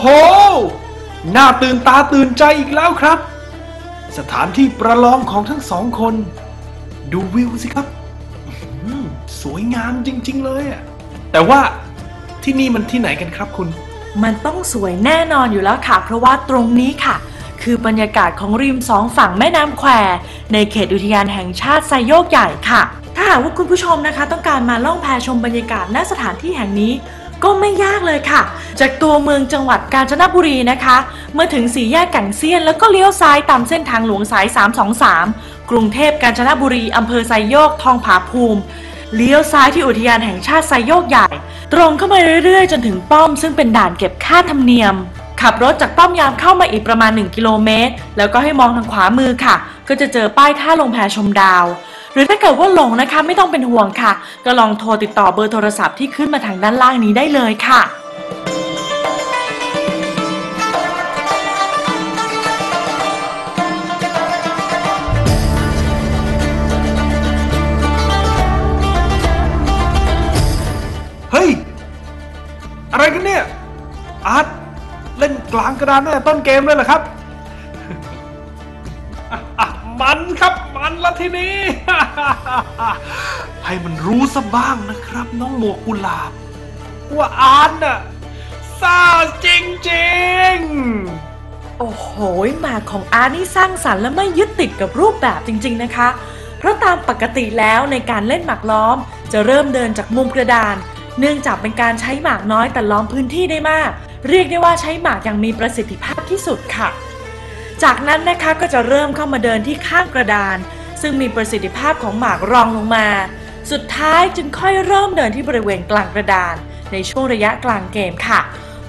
โห น่าตื่นตาตื่นใจอีกแล้วครับ สถานที่ประลองของทั้งสองคน ดูวิวสิครับ สวยงามจริง ๆ เลยอะแต่ว่าที่นี่มันที่ไหนกันครับคุณ มันต้องสวยแน่นอนอยู่แล้วค่ะ เพราะว่าตรงนี้ค่ะ คือบรรยากาศของริมสองฝั่งแม่น้ำแคว ในเขตอุทยานแห่งชาติไซโยกใหญ่ค่ะ ถ้าหากว่าคุณผู้ชมนะคะ ต้องการมาล่องแพชมบรรยากาศณสถานที่แห่งนี้ ก็ไม่ยากเลยค่ะ จากตัวเมืองจังหวัดกาญจนบุรีนะคะ เมื่อถึงสี่แยกกังเซียน แล้วก็เลี้ยวซ้ายตามเส้นทางหลวงสาย 323 กรุงเทพกาญจนบุรีอำเภอไซโยกทองผาภูมิ เลี้ยวซ้ายที่อุทยานแห่งชาติไซโยกใหญ่ ตรงเข้ามาเรื่อยๆ จนถึงป้อม ซึ่งเป็นด่านเก็บค่าธรรมเนียม ขับรถจากป้อมยามเข้ามาอีกประมาณ 1 กิโลเมตร แล้วก็ให้มองทางขวามือค่ะ ก็จะเจอป้ายท่าลงแพชมดาว หรือถ้าเกิดว่าหลงนะคะไม่ต้องเป็นห่วงค่ะ ก็ลองโทรติดต่อเบอร์โทรศัพท์ที่ขึ้นมาทางด้านล่างนี้ได้เลยค่ะเฮ้ย อะไรกันเนี่ย อาร์ตเล่นกลางกระดานตั้งแต่ต้นเกมเลยเหรอครับ มันครับมันละทีนี้ ให้มันรู้ซะบ้างนะครับ น้องหมวกกุหลาบ ว่าอาร์ตน่ะซ่าจริงๆ โอ้โหหมากของอาร์ตนี่สร้างสรรค์และไม่ยึดติดกับรูปแบบจริง ๆนะคะ เพราะตามปกติแล้วในการเล่นหมากล้อม จะเริ่มเดินจากมุมกระดาน เนื่องจากเป็นการใช้หมากน้อยแต่ล้อมพื้นที่ได้มาก เรียกได้ว่าใช้หมากอย่างมีประสิทธิภาพที่สุดค่ะ จากนั้นนะคะก็จะเริ่มเข้ามาเดินที่ข้างกระดาน ซึ่งมีประสิทธิภาพของหมากรองลงมา สุดท้ายจึงค่อยเริ่มเดินที่บริเวณกลางกระดาน ในช่วงระยะกลางเกมค่ะ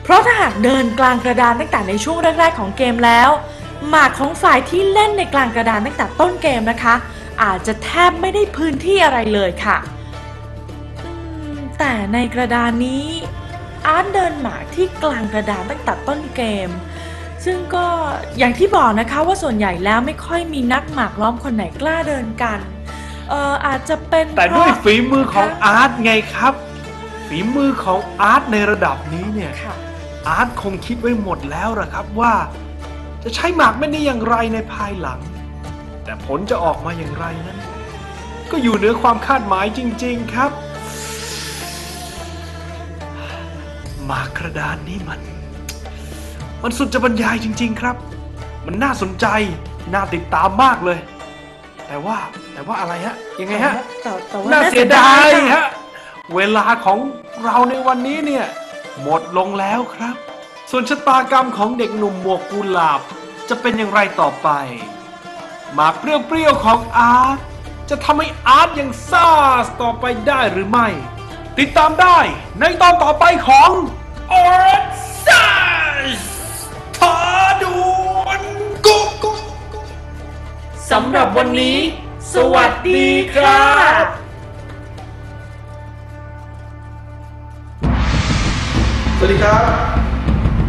เพราะถ้าหากเดินกลางกระดานตั้งแต่ในช่วงแรกๆของเกมแล้ว หมากของฝ่ายที่เล่นในกลางกระดานตั้งแต่ต้นเกมนะคะ อาจจะแทบไม่ได้พื้นที่อะไรเลยค่ะแต่ในกระดานนี้อาร์ตเดินหมากที่กลางกระดานตั้งแต่ต้นเกม ซึ่งก็อย่างที่บอกนะคะว่าส่วนใหญ่แล้วไม่ค่อยมีนักหมากล้อมคนไหนกล้าเดินกันเอ่ออาจจะเป็นแต่ด้วยเพราะฝีมือของอาร์ตไงครับ ฝีมือของอาร์ตในระดับนี้เนี่ยค่ะอาร์ตคงคิดไว้หมดแล้วละครับว่า จะใช้หมากไม่นี้อย่างไรในภายหลัง แต่ผลจะออกมาอย่างไรนั้น ก็อยู่เหนือความคาดหมายจริง ๆครับ หมากกระดานนี้มัน มันสุดจะบรรยายจริง ๆ ครับ มันน่าสนใจ น่าติดตามมากเลย แต่ว่าแต่ว่าอะไรฮะ ยังไงฮะ แต่แต่ว่าน่าเสียดายค่ะฮะ เวลาของเราในวันนี้เนี่ย หมดลงแล้วครับ ส่วนชะตากรรมของเด็กหนุ่มหมวกกุหลาบ จะเป็นอย่างไรต่อไป หมากเปรี้ยวๆของอาร์ตจะทำให้อาร์ตยังซ่าต่อไปได้หรือไม่ ติดตามได้ในตอนต่อไปของ o r s a s สำหรับวันนี้ สวัสดีครับสวัสดีครับ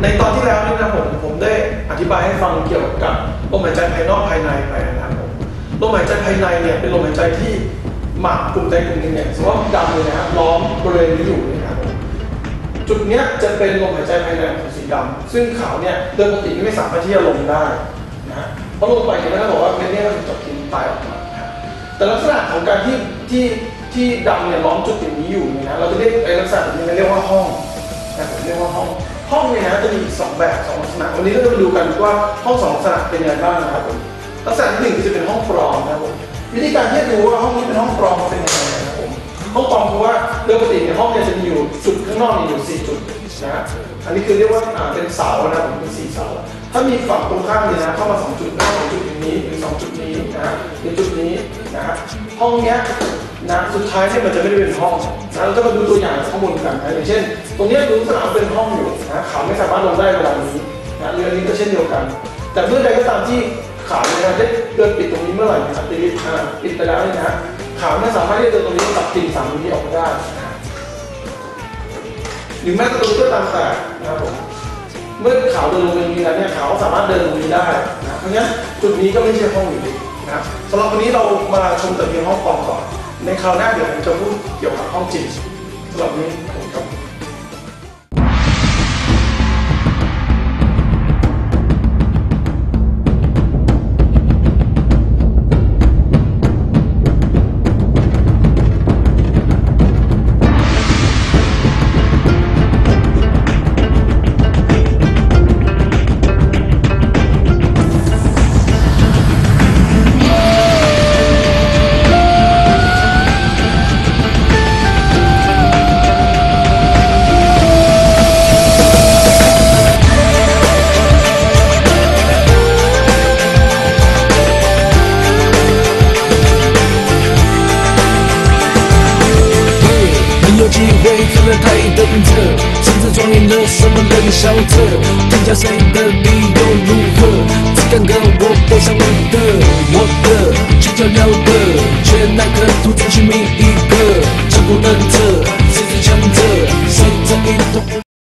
ในตอนที่แล้วนี่นะผมผมได้อธิบายให้ฟังเกี่ยวกับลมหายใจภายนอกภายในไปนะครับผมลมหายใจภายในเนี่ยเป็นลมหายใจที่หมากกลุ่มใจกลุ่มหนึงเนี่ยสมมติว่าดำเลยนะครับล้อมบริเวณนี้อยู่นะครับจุดเนี้ยจะเป็นลมหายใจภายในของสีดำซึ่งขาวเนี่ยโดยปกติไม่สามารถที่จะลงได้ ราะลงไปเนี่ยก็บอกว่าเป็นเนี่ยมันจะกินตายออกมาครับแต่ลักษณะของการที่ที่ที่ดำเนี่ยล้อมจุดอย่างนี้อยู่เนี่ยนะเราจะเรียกไอ้ลักษณะแบบนี้เรียกว่าห้องนะผมเรียกว่าห้องห้องเนี่ยนะจะมีอีกสองแบบสองลักษณะวันนี้เราจะมาดูกันว่าห้องสองลักษณะเป็นยังไงบ้างนะครับผมลักษณะที่หนึ่งจะเป็นห้องปลอมนะครับผมวิธีการที่จะดูว่าห้องนี้เป็นห้องปลอมเป็นยังไง ห้องปลอมคือว่าโดยปกติเนี่ยห้องเนี่ยจะมีอยู่จุดข้างนอกเนี่ยอยู่สี่จุดนะฮะอันนี้คือเรียกว่าเป็นเสานะผมเป็นสี่เสาถ้ามีฝั่งตรงข้ามเนี่ยนะเข้ามาสองจุดหน้าสองจุดอย่างนี้หรือสองจุดนี้นะฮะหรือจุดนี้นะฮะห้องเนี้ยนะสุดท้ายเนี่ยมันจะไม่ได้เป็นห้องนะเราจะมาดูตัวอย่างข้อมูลกันนะอย่างเช่น ตรงเนี้ยดูลักษณะว่าเป็นห้องอยู่นะขาไม่สามารถลงได้เวลานี้นะเรืออนนี้ก็เช่นเดียวกัน แต่เมื่อใดก็ตามที่ขาเนี่ยนะได้เดินปิดตรงนี้เมื่อไหร่นะครับปิดอ่าปิดไปแล้วเนี่ยนะ ขาไม่สามารถที่จะเดินตรงนี้ตัดกิ่งสามตรงนี้ออกมาได้หรือแม้แต่ตรงก็ตามแต่นะครับผมเมื่อขาวเดินลงไปตรงนี้แล้วเนี่ยขาวสามารถเดินตรงนี้ได้นะเพราะงั้นจุดนี้ก็ไม่ใช่ห้องอยู่ดีนะครับสำหรับวันนี้เรามาชมแต่เพียงห้องกองก่อนในคราวหน้าเดี๋ยวผมจะพูดเกี่ยวกับห้องจริงสำหรับนี้ 你晓得，天下谁的你又如何？只敢跟我背上你的，我的，就叫了得。